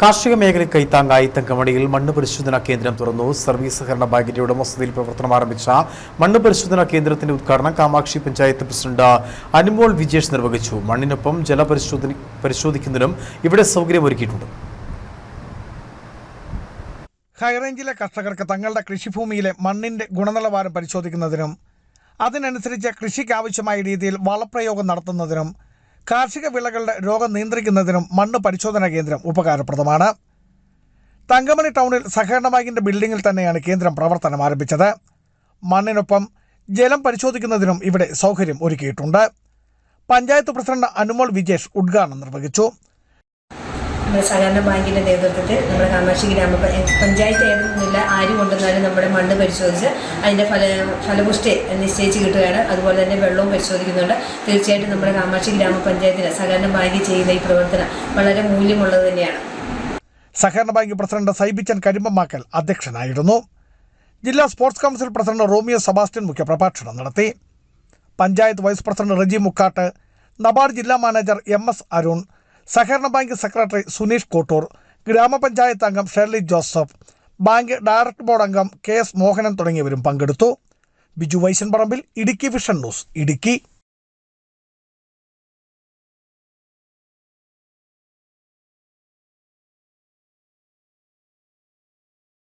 കാർഷിക മേഖലയിൽ കൈത്താങ്ങായി തങ്കമണിയിൽ മണ്ണ് പരിശോധനാ കേന്ദ്രം തുറന്നു. സർവീസ് സഹകരണ ബാങ്കിന്റെ ഉടമസ്ഥതയിൽ പ്രവർത്തനം ആരംഭിച്ച മണ്ണ് പരിശോധനാ കേന്ദ്രത്തിന്റെ ഉദ്ഘാടനം കാമാക്ഷി പഞ്ചായത്ത് പ്രസിഡന്റ് അനുമോൾ വിജേഷ് നിർവഹിച്ചു. മണ്ണിനൊപ്പം ജലപരിശോധന പരിശോധിക്കുന്നതിനും ഇവിടെ സൗകര്യമൊരുക്കിയിട്ടുണ്ട് ഹൈറേഞ്ചിലെ കർഷകർക്ക് തങ്ങളുടെ കൃഷിഭൂമിയിലെ മണ്ണിന്റെ ഗുണനിലവാരം പരിശോധിക്കുന്നതിനും അതിനനുസരിച്ച് കൃഷിക്ക് ആവശ്യമായ രീതിയിൽ വളപ്രയോഗം നടത്തുന്നതിനും കാർഷിക വിളകളുടെ രോഗം നിയന്ത്രിക്കുന്നതിനും മണ്ണ് പരിശോധനാ കേന്ദ്രം ഉപകാരപ്രദമാണ്. തങ്കമണി ടൗണിൽ സഹകരണ ബാങ്കിന്റെ ബിൽഡിംഗിൽ തന്നെയാണ് കേന്ദ്രം പ്രവർത്തനം ആരംഭിച്ചത്. മണ്ണിനൊപ്പം ജലം പരിശോധിക്കുന്നതിനും ഇവിടെ സൗകര്യം ഒരുക്കിയിട്ടുണ്ട്. പഞ്ചായത്ത് പ്രസിഡന്റ് അനുമോൾ വിജേഷ് ഉദ്ഘാടനം നിർവഹിച്ചു. നമ്മുടെ സഹകരണ ബാങ്കിന്റെ നേതൃത്വത്തിൽ നമ്മുടെ കാമാക്ഷി ഗ്രാമ പഞ്ചായത്ത് ഏതെന്നില്ല ആര് കൊണ്ടുവന്നാലും നമ്മുടെ മണ്ണ് പരിശോധിച്ച് അതിന്റെ ഫല ഫലപുഷ്ടി നിശ്ചയിച്ച് കിട്ടുകയാണ്. അതുപോലെ തന്നെ വെള്ളവും പരിശോധിക്കുന്നുണ്ട്. തീർച്ചയായിട്ടും നമ്മുടെ കാമാക്ഷി ഗ്രാമപഞ്ചായത്തിന് സഹകരണ ബാങ്ക് ചെയ്യുന്ന ഈ പ്രവർത്തനം വളരെ മൂല്യമുള്ളത് തന്നെയാണ്. സഹകരണ ബാങ്ക് പ്രസിഡന്റ് സൈബിച്ചൻ കരിമ്പമാക്കൽ അധ്യക്ഷനായിരുന്നു. ജില്ലാ sports council president Romeo Sebastian മുഖ്യപ്രഭാഷണം നടത്തി. പഞ്ചായത്ത് വൈസ് പ്രസിഡന്റ് റജി മുക്കാട്ട് നബാർഡ് ജില്ലാ മാനേജർ എം എസ് അരുൺ സഹകരണ ബാങ്ക് സെക്രട്ടറി സുനീഷ് കോട്ടൂർ ഗ്രാമപഞ്ചായത്ത് അംഗം Sherly Joseph bank director board അംഗം കെ എസ് മോഹനൻ തുടങ്ങിയവരും പങ്കെടുത്തു. Biju Vaishan Parambil Idukki vision news Idukki.